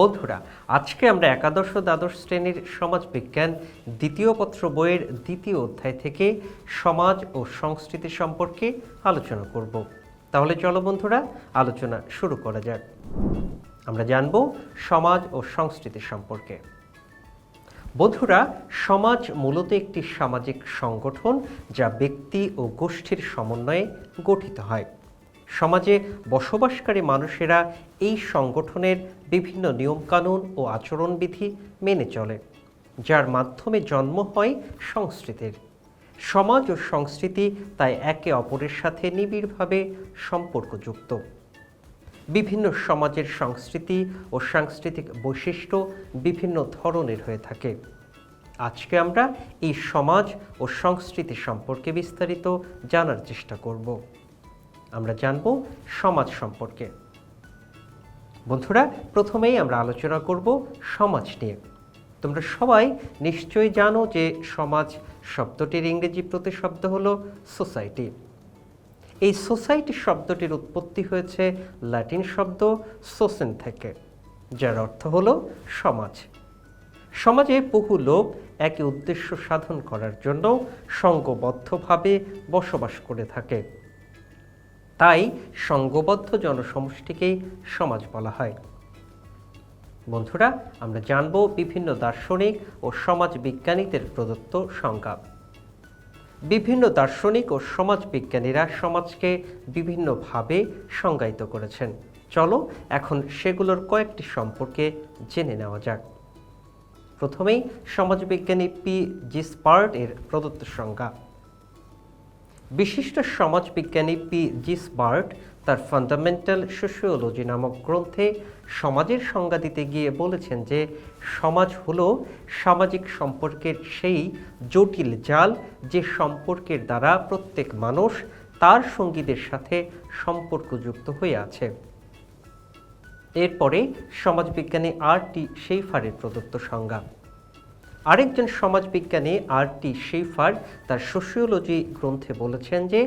বন্ধুরা, আজকে আমরা একাদশ দ্বাদশ শ্রেণির সমাজবিজ্ঞান দ্বিতীয় পত্র বইয়ের দ্বিতীয় অধ্যায় থেকে সমাজ ও সংস্কৃতি সম্পর্কে আলোচনা করব। তাহলে চলো বন্ধুরা, আলোচনা শুরু করা যাক। আমরা জানব সমাজ ও সংস্কৃতি সম্পর্কে। বন্ধুরা, সমাজ মূলত একটি সামাজিক সংগঠন যা ব্যক্তি ও গোষ্ঠীর সমন্বয়ে গঠিত হয়। সমাজে বসবাসকারী মানুষেরা এই সংগঠনের বিভিন্ন নিয়মকানুন ও আচরণবিধি মেনে চলে, যার মাধ্যমে জন্ম হয় সংস্কৃতির। সমাজ ও সংস্কৃতি তাই একে অপরের সাথে নিবিড়ভাবে সম্পর্কযুক্ত। বিভিন্ন সমাজের সংস্কৃতি ও সাংস্কৃতিক বৈশিষ্ট্য বিভিন্ন ধরনের হয়ে থাকে। আজকে আমরা এই সমাজ ও সংস্কৃতি সম্পর্কে বিস্তারিত জানার চেষ্টা করব। আমরা জানব সমাজ সম্পর্কে। বন্ধুরা, প্রথমেই আমরা আলোচনা করব সমাজ নিয়ে। তোমরা সবাই নিশ্চয়ই জানো যে সমাজ শব্দটির ইংরেজি প্রতিশব্দ হলো সোসাইটি। এই সোসাইটি শব্দটির উৎপত্তি হয়েছে ল্যাটিন শব্দ সোসেন থেকে, যার অর্থ হলো সমাজ। সমাজে বহু লোক একই উদ্দেশ্য সাধন করার জন্য সঙ্গবদ্ধভাবে বসবাস করে থাকে। তাই সঙ্গবদ্ধ জনসমষ্টিকেই সমাজ বলা হয়। বন্ধুরা, আমরা জানব বিভিন্ন দার্শনিক ও সমাজ বিজ্ঞানীদের প্রদত্ত সংজ্ঞা। বিভিন্ন দার্শনিক ও সমাজ বিজ্ঞানীরা সমাজকে বিভিন্নভাবে সংজ্ঞায়িত করেছেন। চলো, এখন সেগুলোর কয়েকটি সম্পর্কে জেনে নেওয়া যাক। প্রথমেই সমাজবিজ্ঞানী পি জিসপার্ট এর প্রদত্ত সংজ্ঞা। বিশিষ্ট সমাজবিজ্ঞানী পি জিসবার্ট তার ফান্ডামেন্টাল সোশিওলজি নামক গ্রন্থে সমাজের সংজ্ঞা দিতে গিয়ে বলেছেন যে সমাজ হল সামাজিক সম্পর্কের সেই জটিল জাল যে সম্পর্কের দ্বারা প্রত্যেক মানুষ তার সঙ্গীদের সাথে সম্পর্কযুক্ত হয়ে আছে। এরপরে সমাজবিজ্ঞানী আর টি শেইফারের প্রদত্ত সংজ্ঞা। আরেকজন সমাজবিজ্ঞানী আর টি শেফার তার সোশিওলজি গ্রন্থে বলেছেন যে,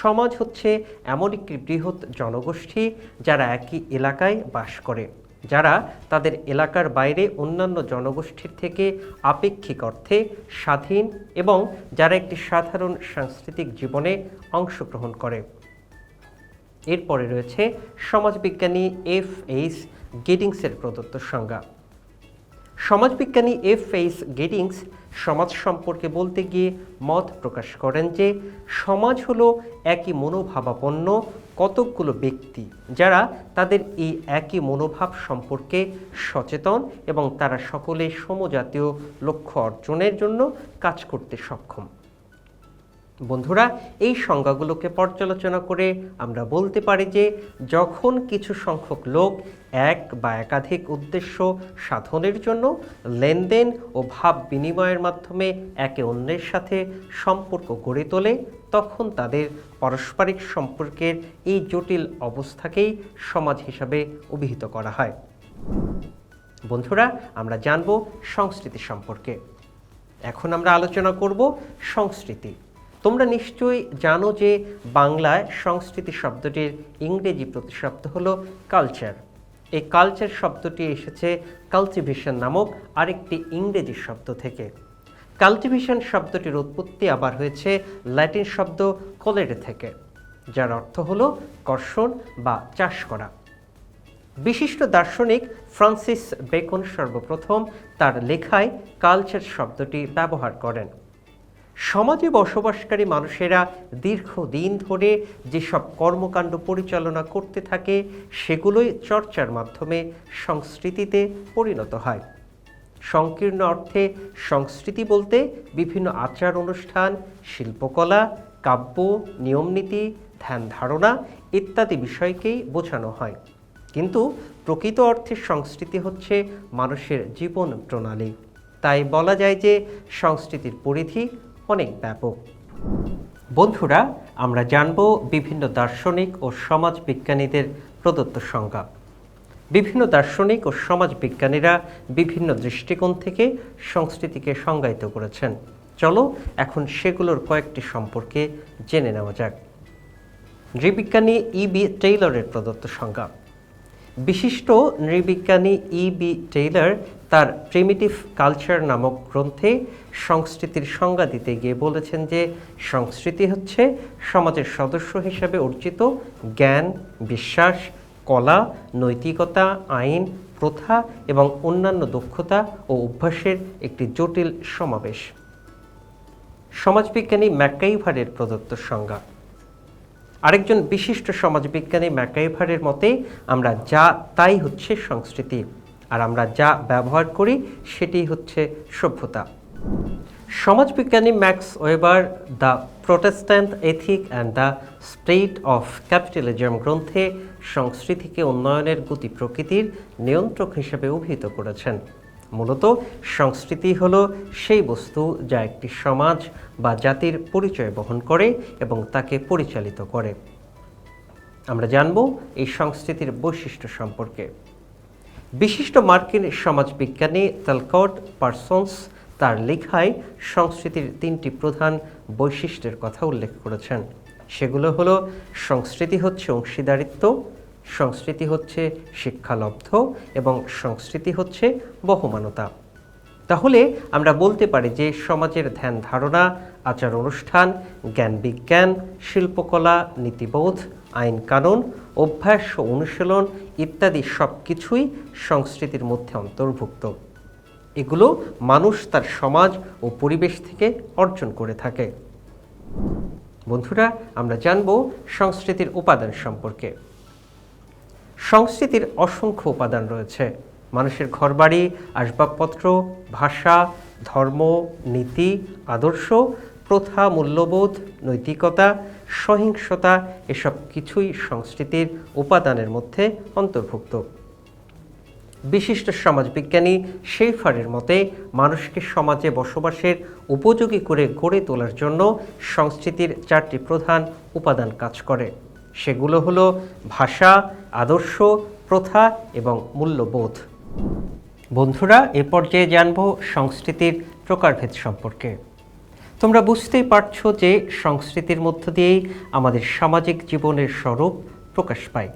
সমাজ হচ্ছে এমন একটি বৃহৎ জনগোষ্ঠী যারা একই এলাকায় বাস করে, যারা তাদের এলাকার বাইরে অন্যান্য জনগোষ্ঠীর থেকে আপেক্ষিক অর্থে স্বাধীন এবং যারা একটি সাধারণ সাংস্কৃতিক জীবনে অংশগ্রহণ করে। এরপরে রয়েছে সমাজবিজ্ঞানী এফ এইচ গেডিংসের প্রদত্ত সংজ্ঞা। সমাজবিজ্ঞানী এফ ফেইস গেটিংস সমাজ সম্পর্কে বলতে গিয়ে মত প্রকাশ করেন যে সমাজ হলো একই মনোভাবাপন্ন কতকগুলো ব্যক্তি যারা তাদের এই একই মনোভাব সম্পর্কে সচেতন এবং তারা সকলে সমজাতীয় লক্ষ্য অর্জনের জন্য কাজ করতে সক্ষম। বন্ধুরা, এই সংজ্ঞাগুলোকে পর্যালোচনা করে আমরা বলতে পারি যে যখন কিছু সংখ্যক লোক এক বা একাধিক উদ্দেশ্য সাধনের জন্য লেনদেন ও ভাব বিনিময়ের মাধ্যমে একে অন্যের সাথে সম্পর্ক গড়ে তোলে, তখন তাদের পারস্পরিক সম্পর্কের এই জটিল অবস্থাকেই সমাজ হিসাবে অভিহিত করা হয়। বন্ধুরা, আমরা জানব সংস্কৃতি সম্পর্কে। এখন আমরা আলোচনা করব সংস্কৃতি। তোমরা নিশ্চয়ই জানো যে বাংলায় সংস্কৃতি শব্দটির ইংরেজি প্রতিশব্দ হলো কালচার এই কালচার শব্দটি এসেছে কালটিভেশন নামক আরেকটি ইংরেজি শব্দ থেকে। কালটিভেশন শব্দটির উৎপত্তি আবার হয়েছে ল্যাটিন শব্দ কোলেরে থেকে, যার অর্থ হল কর্ষণ বা চাষ করা। বিশিষ্ট দার্শনিক ফ্রান্সিস বেকন সর্বপ্রথম তার লেখায় কালচার শব্দটি ব্যবহার করেন। সমাজে বসবাসকারী মানুষেরা দীর্ঘদিন ধরে যেসব কর্মকাণ্ড পরিচালনা করতে থাকে, সেগুলোই চর্চার মাধ্যমে সংস্কৃতিতে পরিণত হয়। সংকীর্ণ অর্থে সংস্কৃতি বলতে বিভিন্ন আচার অনুষ্ঠান, শিল্পকলা, কাব্য, নিয়মনীতি, ধ্যান ধারণা ইত্যাদি বিষয়কেই বোঝানো হয়। কিন্তু প্রকৃত অর্থে সংস্কৃতি হচ্ছে মানুষের জীবন প্রণালী। তাই বলা যায় যে সংস্কৃতির পরিধি অনেক ব্যাপক। বন্ধুরা, আমরা জানব বিভিন্ন দার্শনিক ও সমাজ বিজ্ঞানীদের প্রদত্ত সংজ্ঞা। বিভিন্ন দার্শনিক ও সমাজ বিজ্ঞানীরা বিভিন্ন দৃষ্টিকোণ থেকে সংস্কৃতিকে সংজ্ঞায়িত করেছেন। চলো, এখন সেগুলোর কয়েকটি সম্পর্কে জেনে নেওয়া যাক। নৃবিজ্ঞানী ইবি টেইলরের প্রদত্ত সংজ্ঞা। বিশিষ্ট নৃবিজ্ঞানী ই বি টেইলর তার প্রিমিটিভ কালচার নামক গ্রন্থে সংস্কৃতির সংজ্ঞা দিতে গিয়ে বলেছেন যে সংস্কৃতি হচ্ছে সমাজের সদস্য হিসেবে অর্জিত জ্ঞান, বিশ্বাস, কলা, নৈতিকতা, আইন, প্রথা এবং অন্যান্য দক্ষতা ও অভ্যাসের একটি জটিল সমাবেশ। সমাজবিজ্ঞানী ম্যাকাইভারের প্রদত্ত সংজ্ঞা। আরেকজন বিশিষ্ট সমাজবিজ্ঞানী ম্যাকাইভারের মতে আমরা যা, তাই হচ্ছে সংস্কৃতি। আর আমরা যা ব্যবহার করি সেটি হচ্ছে সভ্যতা। সমাজবিজ্ঞানী Max Weber the Protestant ethic and the state of capitalism গ্রন্থে সংস্কৃতিকে উন্নয়নের গতি প্রকৃতির নিয়ন্ত্রক হিসেবে অভিহিত করেছেন। মূলত সংস্কৃতি হলো সেই বস্তু যা একটি সমাজ বা জাতির পরিচয় বহন করে এবং তাকে পরিচালিত করে। আমরা জানব এই সংস্কৃতির বৈশিষ্ট্য সম্পর্কে। বিশিষ্ট মার্কিন সমাজবিজ্ঞানী তালকট পার্সন্স তার লেখায় সংস্কৃতির তিনটি প্রধান বৈশিষ্ট্যের কথা উল্লেখ করেছেন। সেগুলো হলো, সংস্কৃতি হচ্ছে অংশীদারিত্ব, সংস্কৃতি হচ্ছে শিক্ষালব্ধ এবং সংস্কৃতি হচ্ছে বহমানতা। তাহলে আমরা বলতে পারি যে সমাজের ধ্যান ধারণা, আচার অনুষ্ঠান, জ্ঞান বিজ্ঞান, শিল্পকলা, নীতিবোধ, আইন কানুন, অভ্যাস ও অনুশীলন ইত্যাদি সব কিছুই সংস্কৃতির মধ্যে অন্তর্ভুক্ত। এগুলো মানুষ তার সমাজ ও পরিবেশ থেকে অর্জন করে থাকে। বন্ধুরা, আমরা জানব সংস্কৃতির উপাদান সম্পর্কে। সংস্কৃতির অসংখ্য উপাদান রয়েছে। মানুষের ঘরবাড়ি, আসবাবপত্র, ভাষা, ধর্ম, নীতি, আদর্শ, প্রথা, মূল্যবোধ, নৈতিকতা সহিংসতা এসব কিছুই সংস্কৃতির উপাদানের মধ্যে অন্তর্ভুক্ত। বিশিষ্ট সমাজবিজ্ঞানী শেফারের মতে, মানুষকে সমাজে বসবাসের উপযোগী করে গড়ে তোলার জন্য সংস্কৃতির চারটি প্রধান উপাদান কাজ করে। সেগুলো হলো ভাষা, আদর্শ, প্রথা এবং মূল্যবোধ। বন্ধুরা, এ পর্যায়ে জানব সংস্কৃতির প্রকারভেদ সম্পর্কে। তোমরা বুঝতেই পারছ যে সংস্কৃতির মধ্য দিয়েই আমাদের সামাজিক জীবনের স্বরূপ প্রকাশ পায়।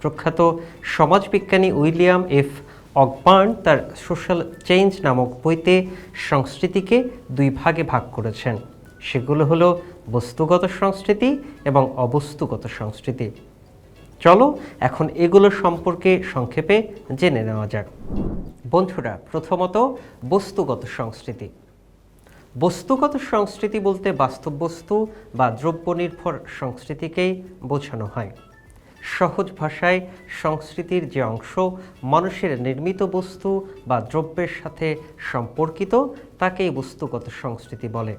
প্রখ্যাত সমাজবিজ্ঞানী উইলিয়াম এফ অকবার্ন তার সোশ্যাল চেঞ্জ নামক বইতে সংস্কৃতিকে দুই ভাগে ভাগ করেছেন। সেগুলো হলো বস্তুগত সংস্কৃতি এবং অবস্তুগত সংস্কৃতি। চলো এখন এগুলো সম্পর্কে সংক্ষেপে জেনে নেওয়া যাক। বন্ধুরা, প্রথমত বস্তুগত সংস্কৃতি। বস্তুগত সংস্কৃতি বলতে বাস্তব বস্তু বা দ্রব্য নির্ভর সংস্কৃতিকেই বোঝানো হয়। সহজ ভাষায় সংস্কৃতির যে অংশ, মানুষের নির্মিত বস্তু বা দ্রব্যের সাথে সম্পর্কিত তাকেই বস্তুগত সংস্কৃতি বলে।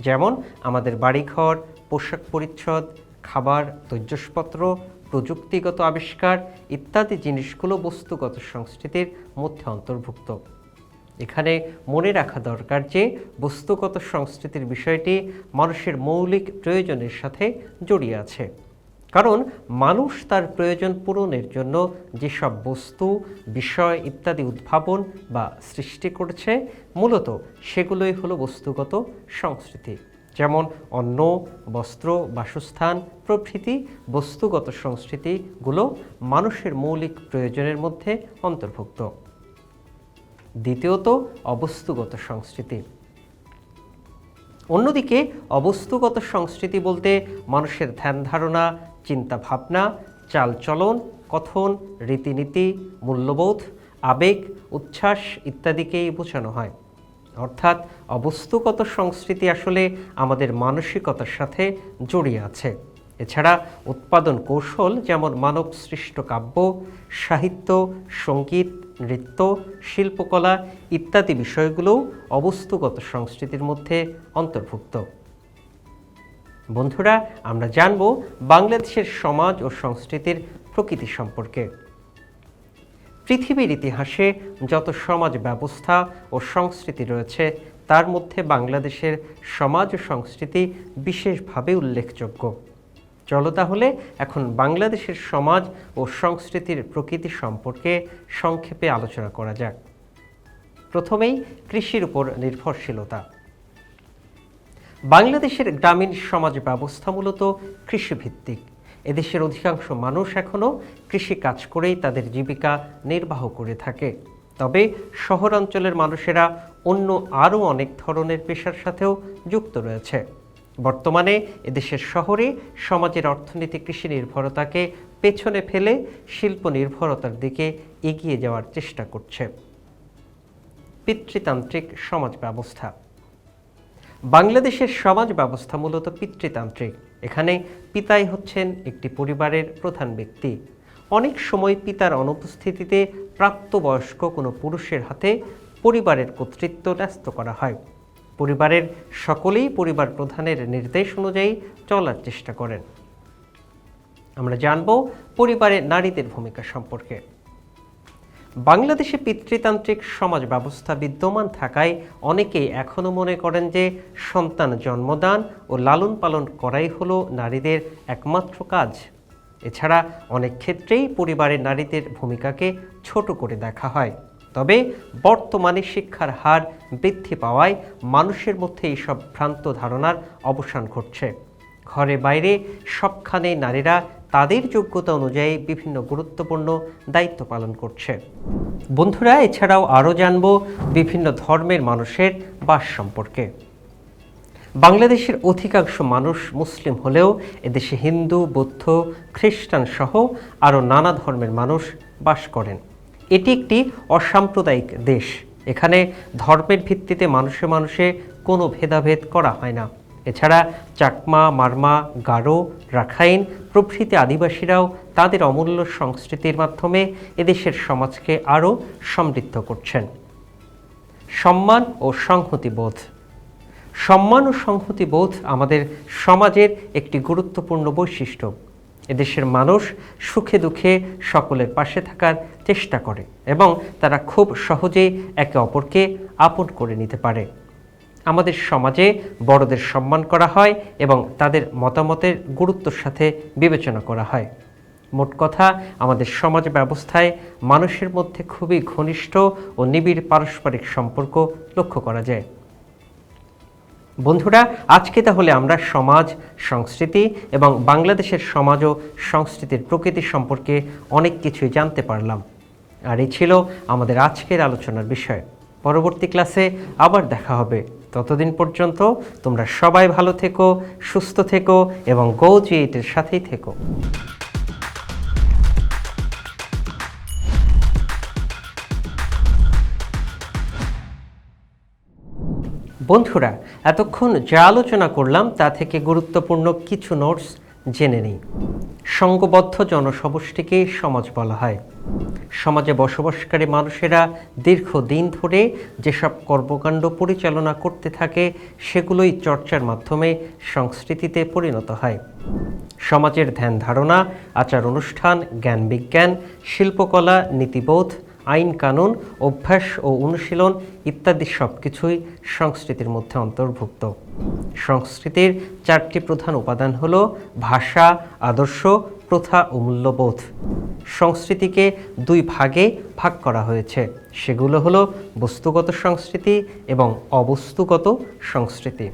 যেমন আমাদের বাড়িঘর, পোশাক পরিচ্ছদ, খাবার তৈজসপত্র প্রযুক্তিগত আবিষ্কার ইত্যাদি জিনিসগুলো বস্তুগত সংস্কৃতির মধ্যে অন্তর্ভুক্ত। এখানে মনে রাখা দরকার যে বস্তুগত সংস্কৃতির বিষয়টি মানুষের মৌলিক প্রয়োজনের সাথে জড়িয়ে আছে। কারণ মানুষ তার প্রয়োজন পূরণের জন্য যেসব বস্তু, বিষয় ইত্যাদি উদ্ভাবন বা সৃষ্টি করছে, মূলত সেগুলোই হলো বস্তুগত সংস্কৃতি। যেমন অন্ন, বস্ত্র, বাসস্থান, প্রভৃতি বস্তুগত সংস্কৃতিগুলো মানুষের মৌলিক প্রয়োজনের মধ্যে অন্তর্ভুক্ত। দ্বিতীয়ত অবস্তুগত সংস্কৃতি। অন্যদিকে অবস্তুগত সংস্কৃতি বলতে মানুষের ধ্যান ধারণা, চিন্তা ভাবনা চালচলন কথন, রীতিনীতি, মূল্যবোধ, আবেগ, উচ্ছ্বাস ইত্যাদিকেই বোঝানো হয়। অর্থাৎ অবস্তুগত সংস্কৃতি আসলে আমাদের মানসিকতার সাথে জড়িয়ে আছে। এছাড়া উৎপাদন কৌশল যেমন মানব সৃষ্ট কাব্য, সাহিত্য, সংগীত নৃত্য, শিল্পকলা ইত্যাদি বিষয়গুলোও অবস্তুগত সংস্কৃতির মধ্যে অন্তর্ভুক্ত। বন্ধুরা, আমরা জানব বাংলাদেশের সমাজ ও সংস্কৃতির প্রকৃতি সম্পর্কে। পৃথিবীর ইতিহাসে যত সমাজ ব্যবস্থা ও সংস্কৃতি রয়েছে, তার মধ্যে বাংলাদেশের সমাজ ও সংস্কৃতি বিশেষভাবে উল্লেখযোগ্য। চলো তাহলে এখন বাংলাদেশের সমাজ ও সংস্কৃতির প্রকৃতি সম্পর্কে সংক্ষেপে আলোচনা করা যাক। প্রথমেই কৃষির উপর নির্ভরশীলতা। বাংলাদেশের গ্রামীণ সমাজ ব্যবস্থা মূলত কৃষিভিত্তিক। এদেশের অধিকাংশ মানুষ এখনও কৃষি কাজ করেই তাদের জীবিকা নির্বাহ করে থাকে। তবে শহরাঞ্চলের মানুষেরা অন্য আরও অনেক ধরনের পেশার সাথেও যুক্ত রয়েছে। বর্তমানে এদেশের শহরে সমাজের অর্থনীতি, কৃষি নির্ভরতাকে পেছনে ফেলে শিল্প নির্ভরতার দিকে এগিয়ে যাওয়ার চেষ্টা করছে। পিতৃতান্ত্রিক সমাজ ব্যবস্থা। বাংলাদেশের সমাজ ব্যবস্থা মূলত পিতৃতান্ত্রিক। এখানে পিতাই হচ্ছেন একটি পরিবারের প্রধান ব্যক্তি। অনেক সময় পিতার অনুপস্থিতিতে প্রাপ্তবয়স্ক কোনো পুরুষের হাতে পরিবারের কর্তৃত্ব ন্যস্ত করা হয়। পরিবারের সকলেই পরিবার প্রধানের নির্দেশ অনুযায়ী চলার চেষ্টা করেন। আমরা জানব পরিবারে নারীদের ভূমিকা সম্পর্কে। বাংলাদেশে পিতৃতান্ত্রিক সমাজ ব্যবস্থা বিদ্যমান থাকায় অনেকেই এখনও মনে করেন যে সন্তান জন্মদান ও লালন পালন করাই হলো নারীদের একমাত্র কাজ। এছাড়া অনেক ক্ষেত্রেই পরিবারের নারীদের ভূমিকাকে ছোট করে দেখা হয়। তবে বর্তমানে শিক্ষার হার বৃদ্ধি পাওয়ায় মানুষের মধ্যে এইসব ভ্রান্ত ধারণার অবসান ঘটছে। ঘরে বাইরে সবখানে নারীরা তাদের যোগ্যতা অনুযায়ী বিভিন্ন গুরুত্বপূর্ণ দায়িত্ব পালন করছে। বন্ধুরা, এছাড়াও আরও জানব বিভিন্ন ধর্মের মানুষের বাস সম্পর্কে। বাংলাদেশের অধিকাংশ মানুষ মুসলিম হলেও এদেশে হিন্দু, বৌদ্ধ, খ্রিস্টান সহ আরও নানা ধর্মের মানুষ বাস করেন। এটি একটি অসাম্প্রদায়িক দেশ। এখানে ধর্মের ভিত্তিতে মানুষে মানুষে কোনো ভেদাভেদ করা হয় না। এছাড়া চাকমা, মারমা, গারো, রাখাইন প্রভৃতি আদিবাসীরাও তাদের অমূল্য সংস্কৃতির মাধ্যমে এদেশের সমাজকে আরও সমৃদ্ধ করছেন। সম্মান ও সংহতিবোধ। সম্মান ও সংহতিবোধ আমাদের সমাজের একটি গুরুত্বপূর্ণ বৈশিষ্ট্য। এদেশের মানুষ সুখে দুঃখে সকলের পাশে থাকার চেষ্টা করে এবং তারা খুব সহজে একে অপরকে আপন করে নিতে পারে। আমাদের সমাজে বড়দের সম্মান করা হয় এবং তাদের মতামতের গুরুত্বর সাথে বিবেচনা করা হয়। মোট কথা, আমাদের সমাজ ব্যবস্থায় মানুষের মধ্যে খুবই ঘনিষ্ঠ ও নিবিড় পারস্পরিক সম্পর্ক লক্ষ্য করা যায়। বন্ধুরা, আজকে তাহলে আমরা সমাজ, সংস্কৃতি এবং বাংলাদেশের সমাজ ও সংস্কৃতির প্রকৃতি সম্পর্কে অনেক কিছুই জানতে পারলাম। আর এই ছিল আমাদের আজকের আলোচনার বিষয়। পরবর্তী ক্লাসে আবার দেখা হবে। ততদিন পর্যন্ত তোমরা সবাই ভালো থেকো, সুস্থ থেকো এবং গো সাথেই থেকো। বন্ধুরা, এতক্ষণ যা আলোচনা করলাম তা থেকে গুরুত্বপূর্ণ কিছু নোটস জেনে নিই। সঙ্গবদ্ধ জনসমষ্টিকে সমাজ বলা হয়। সমাজে বসবাসকারী মানুষেরা দীর্ঘদিন ধরে যেসব কর্মকাণ্ড পরিচালনা করতে থাকে, সেগুলোই চর্চার মাধ্যমে সংস্কৃতিতে পরিণত হয়। সমাজের ধ্যান ধারণা, আচার অনুষ্ঠান, জ্ঞান বিজ্ঞান, শিল্পকলা, নীতিবোধ আইন কানুন, অভ্যাস ও অনুশীলন ইত্যাদি সব কিছুই সংস্কৃতির মধ্যে অন্তর্ভুক্ত। সংস্কৃতির চারটি প্রধান উপাদান হল ভাষা, আদর্শ, প্রথা ও মূল্যবোধ। সংস্কৃতিকে দুই ভাগে ভাগ করা হয়েছে। সেগুলো হলো বস্তুগত সংস্কৃতি এবং অবস্তুগত সংস্কৃতি।